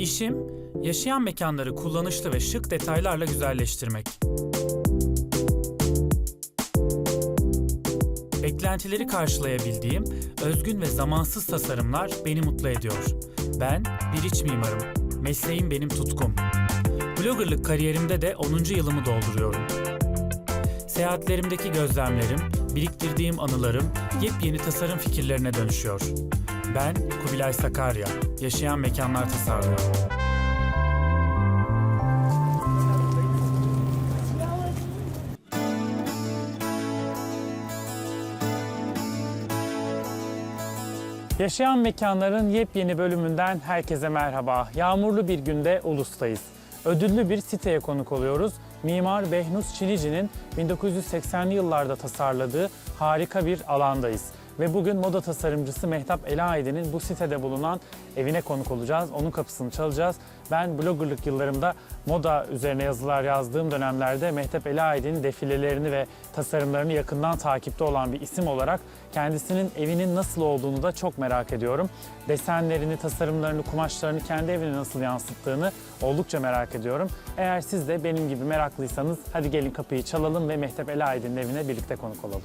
İşim, yaşayan mekanları kullanışlı ve şık detaylarla güzelleştirmek. Beklentileri karşılayabildiğim özgün ve zamansız tasarımlar beni mutlu ediyor. Ben bir iç mimarım. Mesleğim benim tutkum. Bloggerlık kariyerimde de 10. yılımı dolduruyorum. Seyahatlerimdeki gözlemlerim, biriktirdiğim anılarım yepyeni tasarım fikirlerine dönüşüyor. Ben Kubilay Sakarya, yaşayan mekanlar tasarlıyorum. Yaşayan Mekanların yepyeni bölümünden herkese merhaba. Yağmurlu bir günde Ulus'tayız. Ödüllü bir siteye konuk oluyoruz. Mimar Behnuz Çinici'nin 1980'li yıllarda tasarladığı harika bir alandayız. Ve bugün moda tasarımcısı Mehtap Elahidi'nin bu sitede bulunan evine konuk olacağız. Onun kapısını çalacağız. Ben bloggerlık yıllarımda moda üzerine yazılar yazdığım dönemlerde Mehtap Elahidi'nin defilelerini ve tasarımlarını yakından takipte olan bir isim olarak kendisinin evinin nasıl olduğunu da çok merak ediyorum. Desenlerini, tasarımlarını, kumaşlarını kendi evine nasıl yansıttığını oldukça merak ediyorum. Eğer siz de benim gibi meraklıysanız hadi gelin kapıyı çalalım ve Mehtap Elahidi'nin evine birlikte konuk olalım.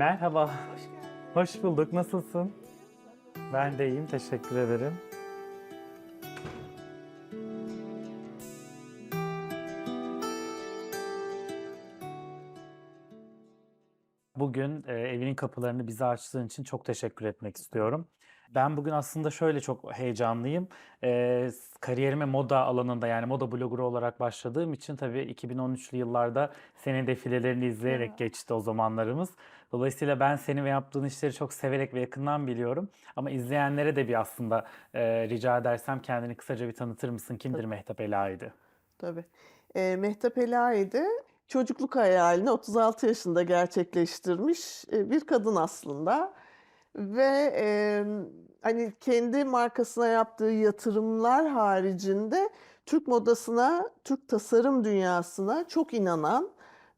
Merhaba. Hoş bulduk. Nasılsın? Ben de iyiyim. Teşekkür ederim. Bugün e, evinin kapılarını bize açtığın için çok teşekkür etmek istiyorum. Ben bugün aslında şöyle çok heyecanlıyım. E, kariyerime moda alanında yani moda bloggerı olarak başladığım için tabii 2013'lü yıllarda senin defilelerini izleyerek Evet. geçti o zamanlarımız. Dolayısıyla ben seni ve yaptığın işleri çok severek ve yakından biliyorum. Ama izleyenlere de bir aslında e, rica edersem kendini kısaca bir tanıtır mısın? Kimdir Tabii. Mehtap Elaidi? Tabii. Eee Mehtap Elahi çocukluk hayalini 36 yaşında gerçekleştirmiş e, bir kadın aslında. Ve em, hani kendi markasına yaptığı yatırımlar haricinde Türk modasına, Türk tasarım dünyasına çok inanan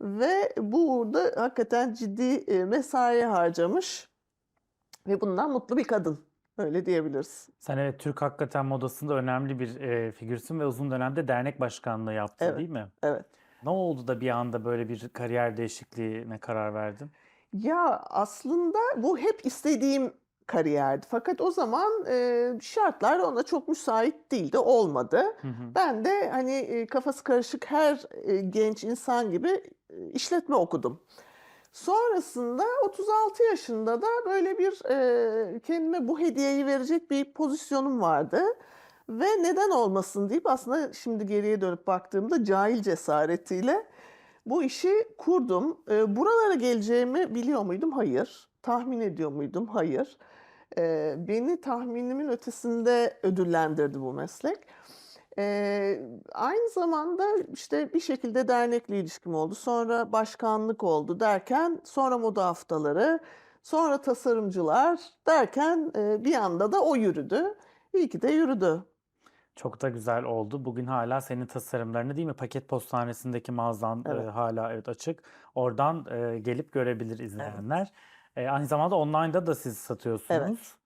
ve bu uğurda hakikaten ciddi e, mesai harcamış ve bundan mutlu bir kadın. Öyle diyebiliriz. Sen evet Türk hakikaten modasında önemli bir e, figürsün ve uzun dönemde dernek başkanlığı yaptın Evet. değil mi? Evet. Ne oldu da bir anda böyle bir kariyer değişikliğine karar verdin? Ya aslında bu hep istediğim kariyerdi. Fakat o zaman e, şartlar ona çok müsait değildi, olmadı. Hı hı. Ben de hani e, kafası karışık her e, genç insan gibi işletme okudum. Sonrasında 36 yaşında da böyle bir e, kendime bu hediyeyi verecek bir pozisyonum vardı. Ve neden olmasın deyip aslında şimdi geriye dönüp baktığımda cahil cesaretiyle bu işi kurdum. E, buralara geleceğimi biliyor muydum? Hayır. Tahmin ediyor muydum? Hayır. E, beni tahminimin ötesinde ödüllendirdi bu meslek. E, aynı zamanda işte bir şekilde dernekle ilişkim oldu. Sonra başkanlık oldu derken sonra moda haftaları, sonra tasarımcılar derken e, bir anda da o yürüdü. İyi ki de yürüdü. Çok da güzel oldu. Bugün hala senin tasarımlarını değil mi? Paket postanesindeki mağazan e, Evet. hala evet açık. Oradan e, gelip görebilir izleyenler. E, aynı zamanda online'da da siz satıyorsunuz. Evet.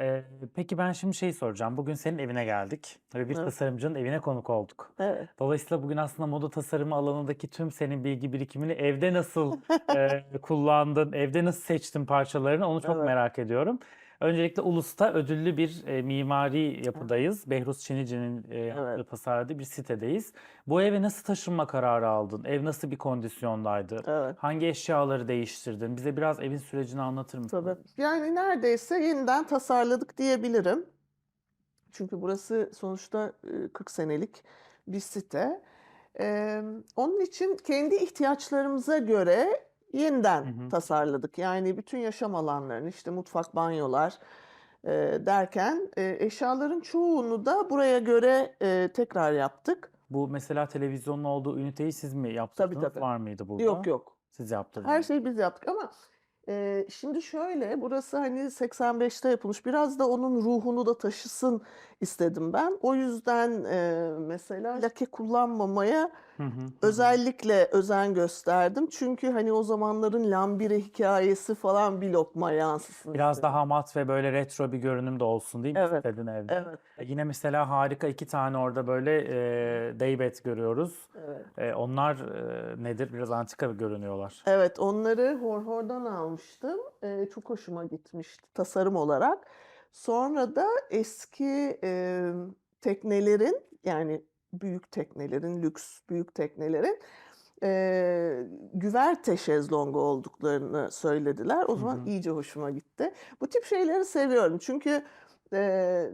E, peki ben şimdi şey soracağım. Bugün senin evine geldik ve bir Evet. tasarımcının evine konuk olduk. Evet. Dolayısıyla bugün aslında moda tasarımı alanındaki tüm senin bilgi birikimini evde nasıl e, kullandın, evde nasıl seçtin parçalarını onu çok Evet. merak ediyorum. Öncelikle Ulus'ta ödüllü bir e, mimari yapıdayız. Behruz Çinici'nin e, Evet. tasarladığı bir sitedeyiz. Bu eve nasıl taşınma kararı aldın? Ev nasıl bir kondisyondaydı? Evet. Hangi eşyaları değiştirdin? Bize biraz evin sürecini anlatır mısın? Tabii. Yani neredeyse yeniden tasarladık diyebilirim. Çünkü burası sonuçta e, 40 senelik bir site. Ee, onun için kendi ihtiyaçlarımıza göre yeniden Hı hı. tasarladık. Yani bütün yaşam alanlarını işte mutfak, banyolar e, derken e, eşyaların çoğunu da buraya göre e, tekrar yaptık. Bu mesela televizyonun olduğu üniteyi siz mi yaptınız? tabii. Var mıydı burada? Yok yok. Siz yaptınız. Her şeyi biz yaptık ama e, şimdi şöyle burası hani 85'te yapılmış biraz da onun ruhunu da taşısın istedim ben. O yüzden e, mesela lake kullanmamaya Hı hı, özellikle özen gösterdim. Çünkü hani o zamanların lambire hikayesi falan bir lokma yansısın Biraz istedim. daha mat ve böyle retro bir görünüm de olsun değil mi Evet, istedin evde? Evet, E, Yine mesela harika iki tane orada böyle e, daybed görüyoruz. evet. E, onlar e, nedir? Biraz antika görünüyorlar. Evet, onları Horhor'dan almıştım. Ee, çok hoşuma gitmişti tasarım olarak. Sonra da eski e, teknelerin yani büyük teknelerin, lüks büyük teknelerin e, güverte şezlongu olduklarını söylediler. O zaman hı. iyice hoşuma gitti. Bu tip şeyleri seviyorum çünkü e,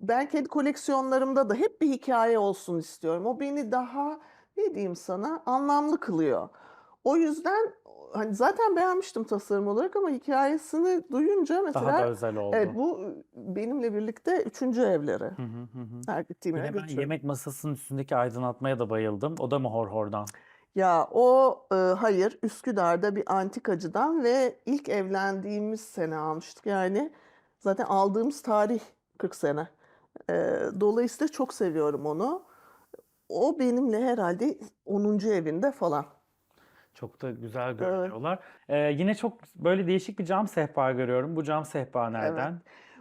ben kendi koleksiyonlarımda da hep bir hikaye olsun istiyorum. O beni daha ne diyeyim sana anlamlı kılıyor. O yüzden hani zaten beğenmiştim tasarım olarak ama hikayesini duyunca Daha mesela da özel oldu. evet bu benimle birlikte üçüncü evleri. Hı hı hı hı. Her gittiğim yere Yine ben yemek masasının üstündeki aydınlatmaya da bayıldım. O da mı Horhor'dan? Ya o e, hayır Üsküdar'da bir antikacıdan ve ilk evlendiğimiz sene almıştık. Yani zaten aldığımız tarih 40 sene. E, dolayısıyla çok seviyorum onu. O benimle herhalde 10. evinde falan. Çok da güzel görünüyorlar. E, yine çok böyle değişik bir cam sehpa görüyorum. Bu cam sehpa nereden?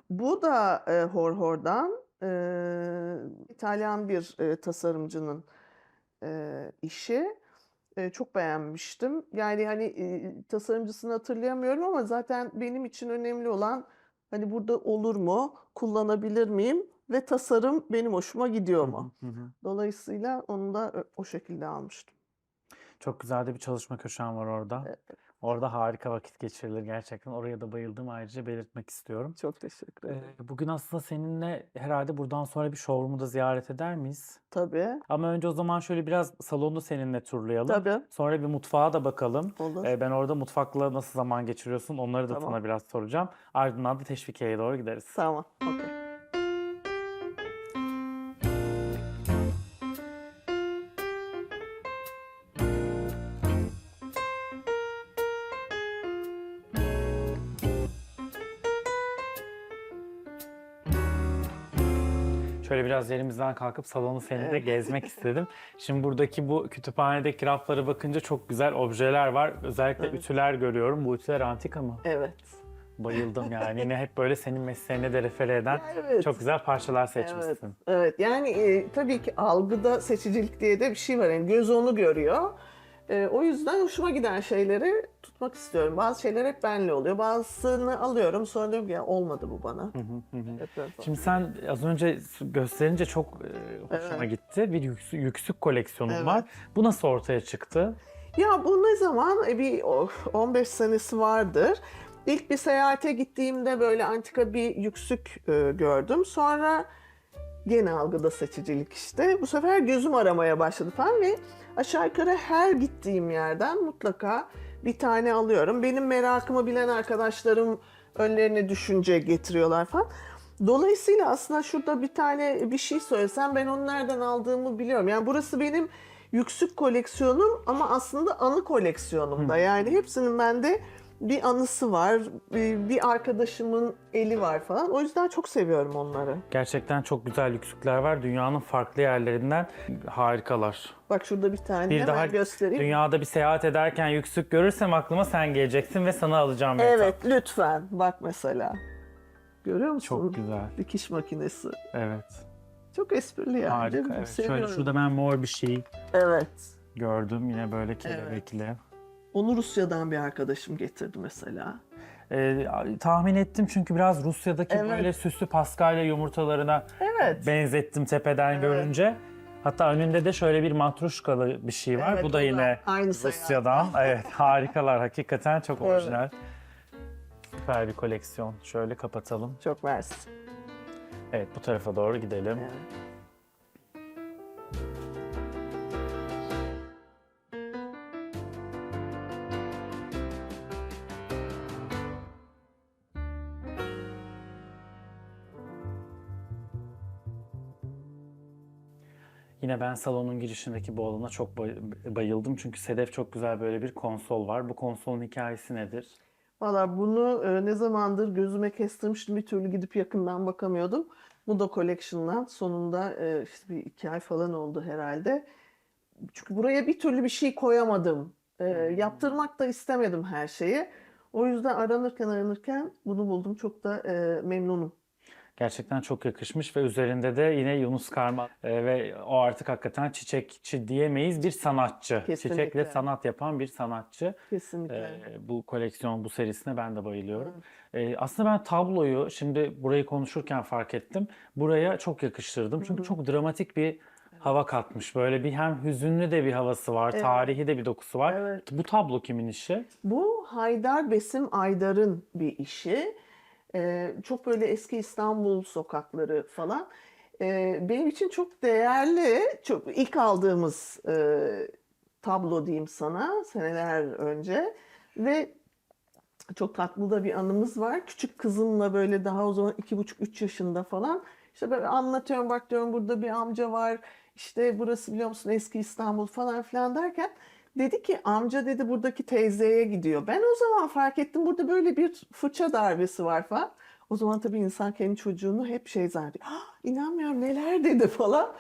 Bu da e, Horhor'dan e, İtalyan bir e, tasarımcının e, işi. E, çok beğenmiştim. Yani hani e, tasarımcısını hatırlayamıyorum ama zaten benim için önemli olan hani burada olur mu, kullanabilir miyim ve tasarım benim hoşuma gidiyor mu? Dolayısıyla onu da o şekilde almıştım. Çok güzel de bir çalışma köşen var orada. Orada harika vakit geçirilir gerçekten. Oraya da bayıldım ayrıca belirtmek istiyorum. Çok teşekkür Ee, ederim. bugün aslında seninle herhalde buradan sonra bir showroom'u da ziyaret eder miyiz? Tabii, Ama önce o zaman şöyle biraz salonu seninle turlayalım. tabii. Sonra bir mutfağa da bakalım. Olur. Ee, ben orada mutfakla nasıl zaman geçiriyorsun onları da Tamam. sana biraz soracağım. Ardından da teşvikiyeye doğru gideriz. Tamam, okey. Biraz yerimizden kalkıp salonu seninle Evet. gezmek istedim. Şimdi buradaki bu kütüphanedeki raflara bakınca çok güzel objeler var. Özellikle Evet. ütüler görüyorum. Bu ütüler antika mı? Evet. Bayıldım yani. Yine hep böyle senin mesleğine de refere eden Evet. çok güzel parçalar Evet, seçmişsin. evet. Yani e, tabii ki algıda seçicilik diye de bir şey var. Yani göz onu görüyor. E, o yüzden hoşuma giden şeyleri tutmak istiyorum. Bazı şeyler hep benle oluyor. Bazısını alıyorum sonra diyorum ki ya olmadı bu bana. Hı hı hı. Şimdi sen az önce gösterince çok e, hoşuma Evet. gitti. Bir yüksük, yüksük koleksiyonun Evet. var. Bu nasıl ortaya çıktı? Ya bu ne zaman? E, bir o- 15 senesi vardır. İlk bir seyahate gittiğimde böyle antika bir yüksük e, gördüm. Sonra gene algıda seçicilik işte. Bu sefer gözüm aramaya başladı falan ve aşağı yukarı her gittiğim yerden mutlaka bir tane alıyorum. Benim merakımı bilen arkadaşlarım önlerine düşünce getiriyorlar falan. Dolayısıyla aslında şurada bir tane bir şey söylesem ben onu nereden aldığımı biliyorum. Yani burası benim yüksük koleksiyonum ama aslında anı koleksiyonum da. Yani hepsinin bende bir anısı var, bir arkadaşımın eli var falan. O yüzden çok seviyorum onları. Gerçekten çok güzel yüksükler var. Dünyanın farklı yerlerinden harikalar. Bak şurada bir tane Bir hemen daha göstereyim. dünyada bir seyahat ederken yüksük görürsem aklıma sen geleceksin ve sana alacağım. Evet lütfen bak mesela. Görüyor musun? Çok güzel. Dikiş makinesi. Evet. Çok esprili yani. Harika. Evet. Şöyle seviyorum. şurada ben mor bir şey Evet. gördüm. Yine böyle kelebekli. Onu Rusya'dan bir arkadaşım getirdi mesela. Ee, tahmin ettim çünkü biraz Rusya'daki Evet. böyle süslü paskalya yumurtalarına Evet. benzettim tepeden Evet. görünce. Hatta önünde de şöyle bir matruşkalı bir şey var. Evet, Bu da yine aynı Rusya'dan. evet harikalar. Hakikaten çok Evet. orijinal. Süper bir koleksiyon. Şöyle kapatalım. Çok mersi. Evet bu tarafa doğru gidelim. Evet. Yine ben salonun girişindeki bu alana çok bay- bayıldım. Çünkü Sedef çok güzel böyle bir konsol var. Bu konsolun hikayesi nedir? Valla bunu e, ne zamandır gözüme kestirmiştim bir türlü gidip yakından bakamıyordum. Muda Collection'dan sonunda e, işte bir iki ay falan oldu herhalde. Çünkü buraya bir türlü bir şey koyamadım. E, yaptırmak da istemedim her şeyi. O yüzden aranırken aranırken bunu buldum. Çok da e, memnunum. Gerçekten çok yakışmış ve üzerinde de yine Yunus Karma e, ve o artık hakikaten çiçekçi diyemeyiz bir sanatçı. Kesinlikle. Çiçekle sanat yapan bir sanatçı. Kesinlikle. Ee, bu koleksiyon, bu serisine ben de bayılıyorum. Ee, aslında ben tabloyu şimdi burayı konuşurken fark ettim. Buraya çok yakıştırdım. Çünkü çok dramatik bir hava katmış. Böyle bir hem hüzünlü de bir havası var, Evet. tarihi de bir dokusu var. Evet. Bu tablo kimin işi? Bu Haydar Besim Aydar'ın bir işi. Çok böyle eski İstanbul sokakları falan. Benim için çok değerli, çok ilk aldığımız tablo diyeyim sana seneler önce ve çok tatlı da bir anımız var. Küçük kızımla böyle daha o zaman iki buçuk üç yaşında falan. İşte böyle anlatıyorum bak diyorum burada bir amca var. İşte burası biliyor musun eski İstanbul falan filan derken dedi ki amca dedi buradaki teyzeye gidiyor. Ben o zaman fark ettim burada böyle bir fırça darbesi var falan. O zaman tabii insan kendi çocuğunu hep şey zannediyor. Ah, inanmıyorum neler dedi falan.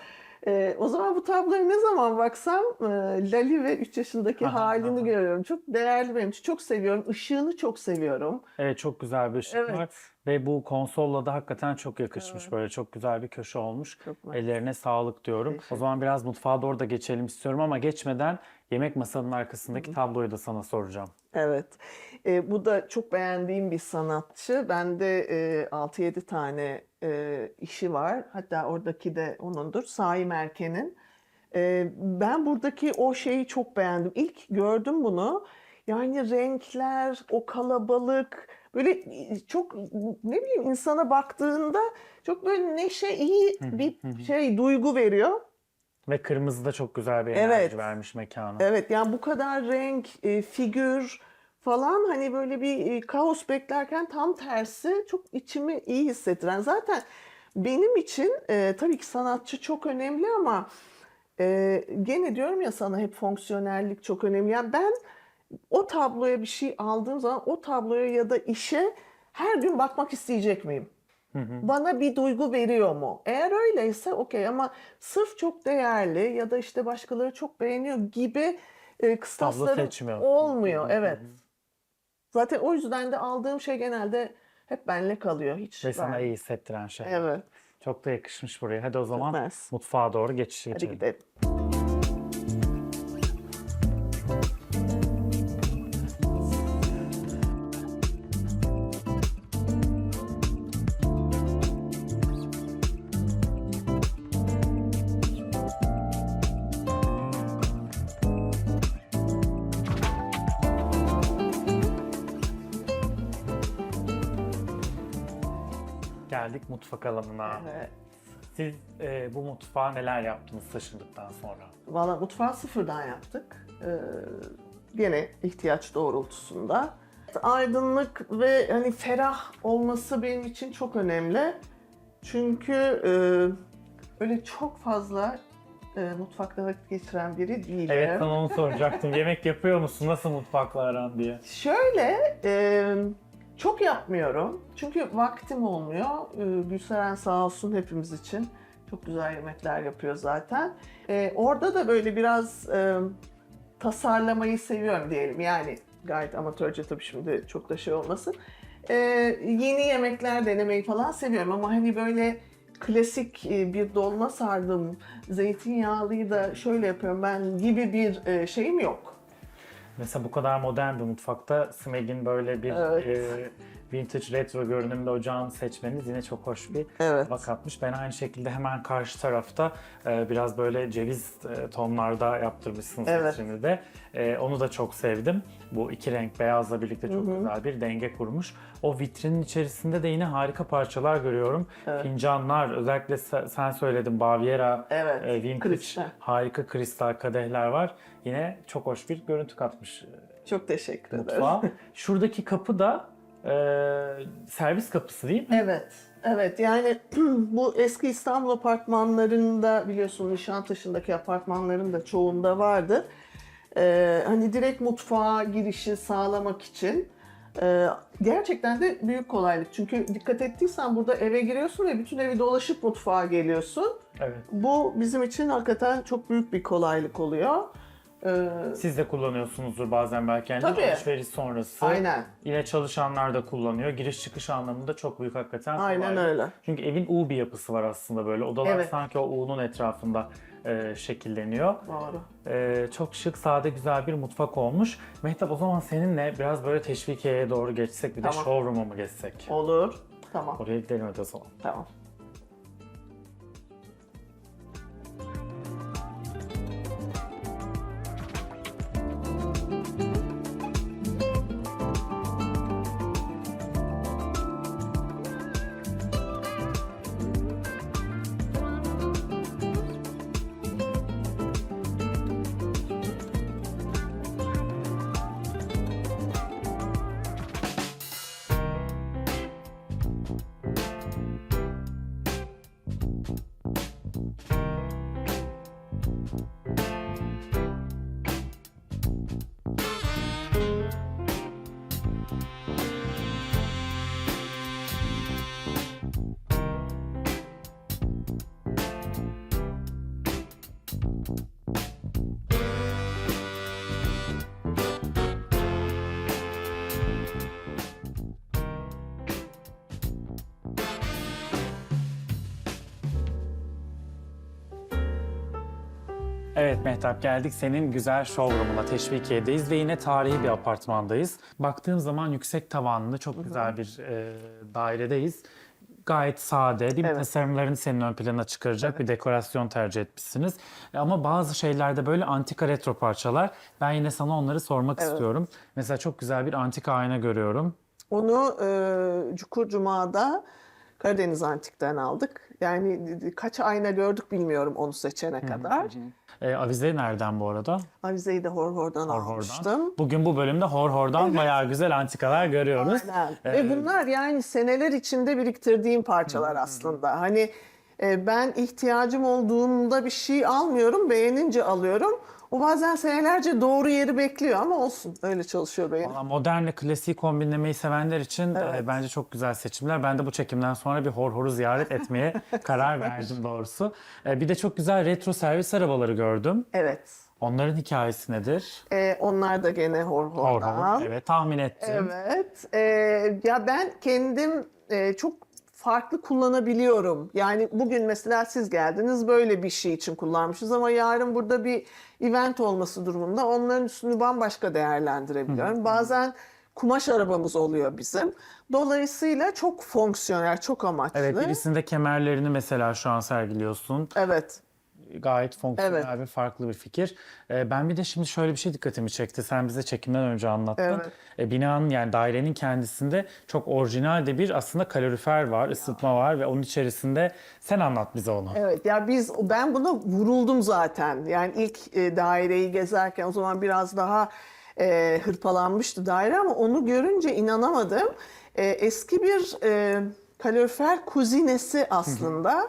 Ee, o zaman bu tabloya ne zaman baksam e, Lali ve 3 yaşındaki Aha, halini aha. görüyorum. Çok değerli benim için. Çok seviyorum. Işığını çok seviyorum. Evet çok güzel bir ışık Evet. var. Ve bu konsolla da hakikaten çok yakışmış. Evet. Böyle çok güzel bir köşe olmuş. Çok. Ellerine sağlık diyorum. O zaman biraz mutfağa doğru da geçelim istiyorum ama geçmeden yemek masanın arkasındaki tabloyu da sana soracağım. Evet. E, bu da çok beğendiğim bir sanatçı. Bende e, 6-7 tane e, işi var. Hatta oradaki de onundur. Saim Erken'in. E, ben buradaki o şeyi çok beğendim. İlk gördüm bunu. Yani renkler, o kalabalık, böyle e, çok ne bileyim insana baktığında çok böyle neşe, iyi bir şey, duygu veriyor. Ve kırmızı da çok güzel bir Evet. enerji vermiş mekana. Evet yani bu kadar renk, e, figür falan hani böyle bir e, kaos beklerken tam tersi çok içimi iyi hissettiren. Zaten benim için e, tabii ki sanatçı çok önemli ama e, gene diyorum ya sana hep fonksiyonellik çok önemli. Yani ben o tabloya bir şey aldığım zaman o tabloya ya da işe her gün bakmak isteyecek miyim? Bana bir duygu veriyor mu? Eğer öyleyse okey ama sırf çok değerli ya da işte başkaları çok beğeniyor gibi e, kıstaslarım seçmiyor. olmuyor. Evet. Zaten o yüzden de aldığım şey genelde hep benle kalıyor. Hiç Ve sana ben- iyi hissettiren şey. Evet. Çok da yakışmış buraya. Hadi o zaman mersi. mutfağa doğru geçiş Hadi geçelim. gidelim. Mutfak alanına. Evet. Siz e, bu mutfağa neler yaptınız taşındıktan sonra? Valla mutfağı sıfırdan yaptık. Ee, gene ihtiyaç doğrultusunda. Aydınlık ve hani ferah olması benim için çok önemli. Çünkü e, öyle çok fazla e, mutfakta vakit geçiren biri değilim. Evet sana onu soracaktım. Yemek yapıyor musun? Nasıl mutfakla aran diye. Şöyle, e, çok yapmıyorum. Çünkü vaktim olmuyor. E, Gülseren sağ olsun hepimiz için. Çok güzel yemekler yapıyor zaten. E, orada da böyle biraz e, tasarlamayı seviyorum diyelim. Yani gayet amatörce tabii şimdi çok da şey olmasın. E, yeni yemekler denemeyi falan seviyorum ama hani böyle klasik e, bir dolma sardım, zeytinyağlıyı da şöyle yapıyorum ben gibi bir e, şeyim yok. Mesela bu kadar modern bir mutfakta Smeg'in böyle bir Evet. e, vintage retro görünümlü ocağın seçmeniz yine çok hoş bir Evet. hava katmış. Ben aynı şekilde hemen karşı tarafta e, biraz böyle ceviz e, tonlarda yaptırmışsınız Evet. vitrini de. E, onu da çok sevdim. Bu iki renk beyazla birlikte çok güzel bir denge kurmuş. O vitrinin içerisinde de yine harika parçalar görüyorum. Fincanlar, özellikle se- sen söyledin Baviera, Evet, e, vintage, kristal. harika kristal kadehler var. Yine çok hoş bir görüntü katmış Çok teşekkür ederim. mutfağa. Şuradaki kapı da servis kapısı değil mi? Evet. Evet yani bu eski İstanbul apartmanlarında biliyorsun Nişantaşı'ndaki apartmanların da çoğunda vardı. Ee, hani direkt mutfağa girişi sağlamak için e, gerçekten de büyük kolaylık. Çünkü dikkat ettiysen burada eve giriyorsun ve bütün evi dolaşıp mutfağa geliyorsun. Evet. Bu bizim için hakikaten çok büyük bir kolaylık oluyor. Ee, Siz de kullanıyorsunuzdur bazen belki yani Tabii. alışveriş sonrası. aynen. Yine çalışanlar da kullanıyor. Giriş çıkış anlamında çok büyük hakikaten. Aynen kolaylık. öyle. Çünkü evin U bir yapısı var aslında böyle. Odalar Evet. sanki o U'nun etrafında e, şekilleniyor. Doğru. E, çok şık, sade, güzel bir mutfak olmuş. Mehtap o zaman seninle biraz böyle teşvikiyeye doğru geçsek bir de Tamam. showroom'a mı geçsek? Olur. Tamam. Oraya gidelim hadi o zaman. Tamam. Evet Mehtap geldik senin güzel showroom'una Teşvikiye'deyiz ve yine tarihi bir apartmandayız. Baktığım zaman yüksek tavanlı çok güzel bir e, dairedeyiz. Gayet sade değil mi? Evet. Tasarımlarını senin ön plana çıkaracak bir dekorasyon tercih etmişsiniz. E, Ama bazı şeylerde böyle antika retro parçalar. Ben yine sana onları sormak istiyorum. Mesela çok güzel bir antika ayna görüyorum. Onu e, Cukur Cuma'da Karadeniz Antik'ten aldık. Yani kaç ayna gördük bilmiyorum onu seçene kadar. E, avize nereden bu arada? Avizeyi de Horhor'dan Horhor'dan. almıştım. Bugün bu bölümde Horhor'dan bayağı güzel antikalar görüyoruz. Aynen. Ee, Ve bunlar yani seneler içinde biriktirdiğim parçalar aslında. Hani e, ben ihtiyacım olduğunda bir şey almıyorum, beğenince alıyorum. O bazen senelerce doğru yeri bekliyor ama olsun. Öyle çalışıyor beyin. Valla modernle klasiği kombinlemeyi sevenler için Evet. e, bence çok güzel seçimler. Ben de bu çekimden sonra bir Horhor'u ziyaret etmeye karar verdim doğrusu. E, bir de çok güzel retro servis arabaları gördüm. Evet. Onların hikayesi nedir? E, onlar da gene Horhor'dan. Horhor. Evet tahmin ettim. Evet. Ee, ya ben kendim e, çok farklı kullanabiliyorum. Yani bugün mesela siz geldiniz böyle bir şey için kullanmışız ama yarın burada bir event olması durumunda onların üstünü bambaşka değerlendirebiliyorum. Bazen kumaş arabamız oluyor bizim. Dolayısıyla çok fonksiyonel, çok amaçlı. Evet birisinde kemerlerini mesela şu an sergiliyorsun. Evet. Gayet fonksiyonel Evet. ve farklı bir fikir. E, ben bir de şimdi şöyle bir şey dikkatimi çekti. Sen bize çekimden önce anlattın. Evet. E, binanın yani dairenin kendisinde çok orijinal de bir aslında kalorifer var, ısıtma var ve onun içerisinde sen anlat bize onu. Evet ya biz ben buna vuruldum zaten. Yani ilk e, daireyi gezerken o zaman biraz daha e, hırpalanmıştı daire ama onu görünce inanamadım. E, eski bir e, kalorifer kuzinesi aslında.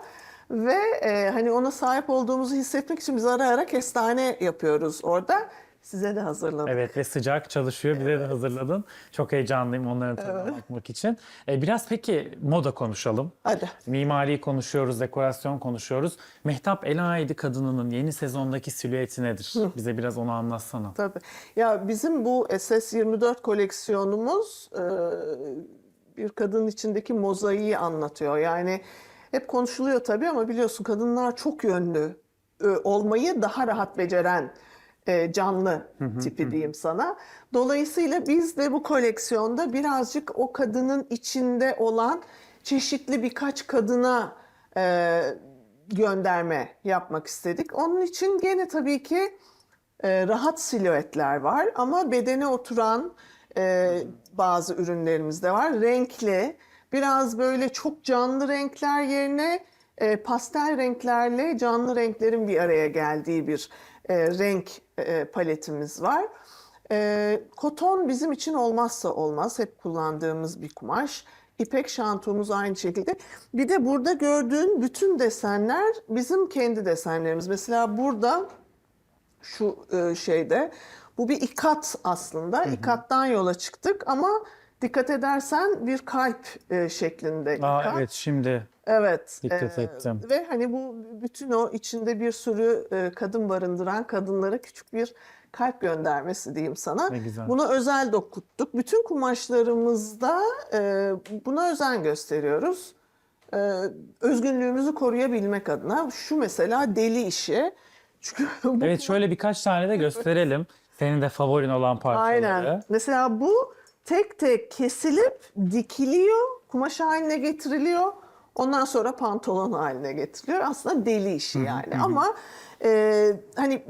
Ve e, hani ona sahip olduğumuzu hissetmek için biz ara ara kestane yapıyoruz orada. Size de hazırladık. Evet ve sıcak çalışıyor. Bize de hazırladın. Çok heyecanlıyım onların tadına bakmak için. E, biraz peki moda konuşalım. Hadi. Mimari konuşuyoruz, dekorasyon konuşuyoruz. Mehtap Elaidi kadınının yeni sezondaki silüeti nedir? Bize biraz onu anlatsana. Tabii. Ya bizim bu SS24 koleksiyonumuz e, bir kadının içindeki mozaiği anlatıyor. Yani hep konuşuluyor tabii ama biliyorsun kadınlar çok yönlü e, olmayı daha rahat beceren e, canlı tipi diyeyim sana. Dolayısıyla biz de bu koleksiyonda birazcık o kadının içinde olan çeşitli birkaç kadına e, gönderme yapmak istedik. Onun için gene tabii ki e, rahat silüetler var ama bedene oturan e, bazı ürünlerimiz de var. Renkli, biraz böyle çok canlı renkler yerine e, pastel renklerle canlı renklerin bir araya geldiği bir e, renk e, paletimiz var. E, koton bizim için olmazsa olmaz. Hep kullandığımız bir kumaş. İpek şantumuz aynı şekilde. Bir de burada gördüğün bütün desenler bizim kendi desenlerimiz. Mesela burada şu e, şeyde bu bir ikat aslında. İkattan yola çıktık ama dikkat edersen bir kalp e, şeklinde Aa, ikat. evet şimdi Evet. Dikkat e, ettim. Ve hani bu bütün o içinde bir sürü e, kadın barındıran kadınlara küçük bir kalp göndermesi diyeyim sana. Ne güzel. Buna özel dokuttuk. Bütün kumaşlarımızda e, buna özen gösteriyoruz. E, özgünlüğümüzü koruyabilmek adına. Şu mesela deli işi. Çünkü bu evet şöyle birkaç tane de gösterelim. Senin de favorin olan parçaları. Aynen. Mesela bu tek tek kesilip dikiliyor, kumaş haline getiriliyor. Ondan sonra pantolon haline getiriliyor. Aslında deli işi yani. Ama e, hani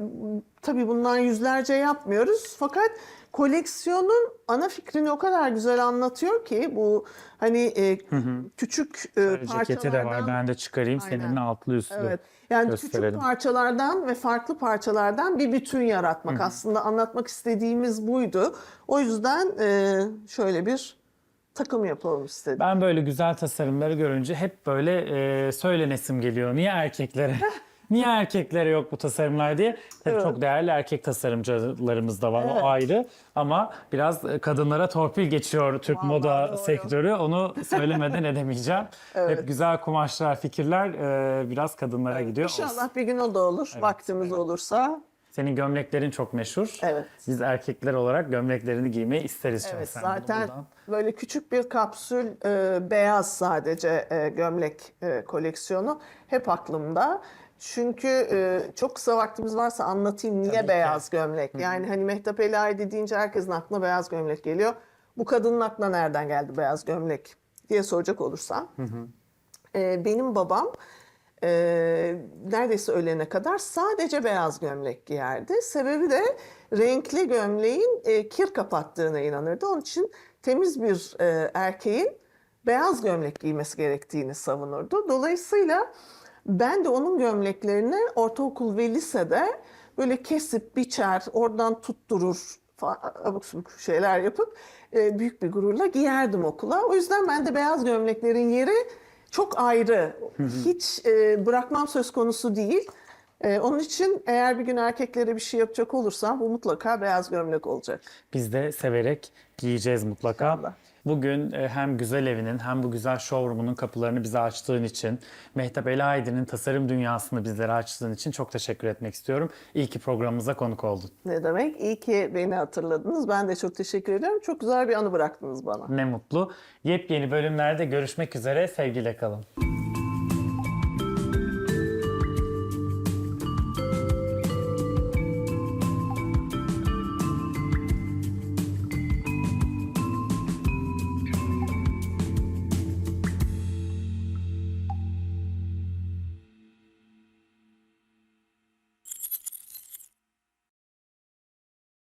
tabii bundan yüzlerce yapmıyoruz. Fakat koleksiyonun ana fikrini o kadar güzel anlatıyor ki bu hani e, küçük e, Böyle Ceketi de var. parçalardan- Ben de çıkarayım. Aynen. Senin altlı üstlü. Evet. Yani gösterelim. küçük parçalardan ve farklı parçalardan bir bütün yaratmak. Aslında anlatmak istediğimiz buydu. O yüzden e, şöyle bir takım yapalım istedim. Ben böyle güzel tasarımları görünce hep böyle e, söylenesim geliyor. Niye erkeklere? Niye erkeklere yok bu tasarımlar diye. Tabii Evet. çok değerli erkek tasarımcılarımız da var. Evet. O ayrı. Ama biraz e, kadınlara torpil geçiyor Türk Vallahi moda doğru. sektörü. Onu söylemeden edemeyeceğim. Evet. Hep güzel kumaşlar, fikirler e, biraz kadınlara gidiyor. İnşallah bir gün o da olur. Vaktimiz olursa. Senin gömleklerin çok meşhur. Evet. Biz erkekler olarak gömleklerini giymeyi isteriz Evet zaten Buradan. böyle küçük bir kapsül e, beyaz sadece e, gömlek e, koleksiyonu hep aklımda. Çünkü e, çok kısa vaktimiz varsa anlatayım niye Tabii ki. beyaz gömlek. Yani hani Mehtap Elahi deyince herkesin aklına beyaz gömlek geliyor. Bu kadının aklına nereden geldi beyaz gömlek diye soracak olursam. E, benim babam e, neredeyse ölene kadar sadece beyaz gömlek giyerdi. Sebebi de renkli gömleğin e, kir kapattığına inanırdı. Onun için temiz bir e, erkeğin beyaz gömlek giymesi gerektiğini savunurdu. Dolayısıyla ben de onun gömleklerini ortaokul ve lisede böyle kesip biçer, oradan tutturur, abuk subuk şeyler yapıp e, büyük bir gururla giyerdim okula. O yüzden ben de beyaz gömleklerin yeri çok ayrı. Hiç e, bırakmam söz konusu değil. E, onun için eğer bir gün erkeklere bir şey yapacak olursam bu mutlaka beyaz gömlek olacak. Biz de severek giyeceğiz mutlaka. İnşallah. Bugün e, hem güzel evinin hem bu güzel showroom'unun kapılarını bize açtığın için, Mehtap Elahidi'nin tasarım dünyasını bizlere açtığın için çok teşekkür etmek istiyorum. İyi ki programımıza konuk oldun. Ne demek? İyi ki beni hatırladınız. Ben de çok teşekkür ederim. Çok güzel bir anı bıraktınız bana. Ne mutlu. Yepyeni bölümlerde görüşmek üzere. Sevgiyle kalın.